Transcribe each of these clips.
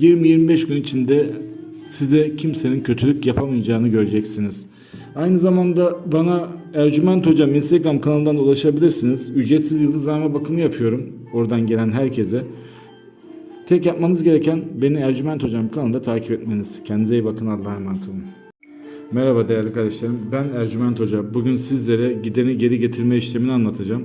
20-25 gün içinde size kimsenin kötülük yapamayacağını göreceksiniz. Aynı zamanda bana Ercüment Hocam Instagram kanalından ulaşabilirsiniz. Ücretsiz yıldızlama bakımı yapıyorum. Oradan gelen herkese. Tek yapmanız gereken beni Ercüment Hocam kanalında takip etmeniz. Kendinize iyi bakın. Allah'a emanet olun. Merhaba değerli kardeşlerim. Ben Ercüment Hoca. Bugün sizlere gideni geri getirme işlemini anlatacağım.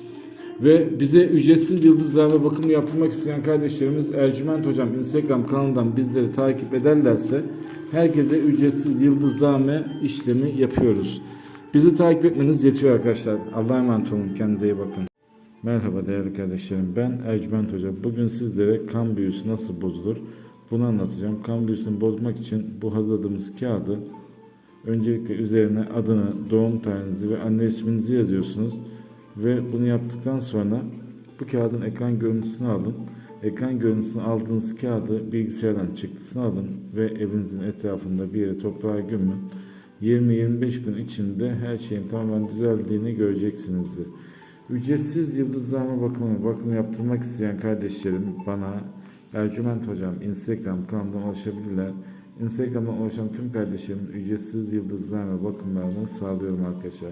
Ve bize ücretsiz yıldızlarla bakımı yaptırmak isteyen kardeşlerimiz Ercüment Hocam Instagram kanalından bizleri takip ederlerse herkese ücretsiz yıldızlame işlemi yapıyoruz. Bizi takip etmeniz yetiyor arkadaşlar. Allah'a emanet olun. Kendinize iyi bakın. Merhaba değerli kardeşlerim. Ben Ercüment Hoca. Bugün sizlere kan büyüsü nasıl bozulur bunu anlatacağım. Kan büyüsünü bozmak için bu hazırladığımız kağıdı öncelikle üzerine adını, doğum tarihinizi ve anne isminizi yazıyorsunuz. Ve bunu yaptıktan sonra bu kağıdın ekran görüntüsünü alın. Ekran görüntüsünü aldığınız kağıdı bilgisayardan çıktısını alın ve evinizin etrafında bir yere toprağa gömün. 20-25 gün içinde her şeyin tamamen düzeldiğini göreceksinizdir. Ücretsiz yıldızlama bakımı, bakım yaptırmak isteyen kardeşlerim bana Ercüment Hocam Instagram kanalından ulaşabilirler. Instagram'dan ulaşan tüm kardeşlerim ücretsiz yıldızlama bakımlarını sağlıyorum arkadaşlar.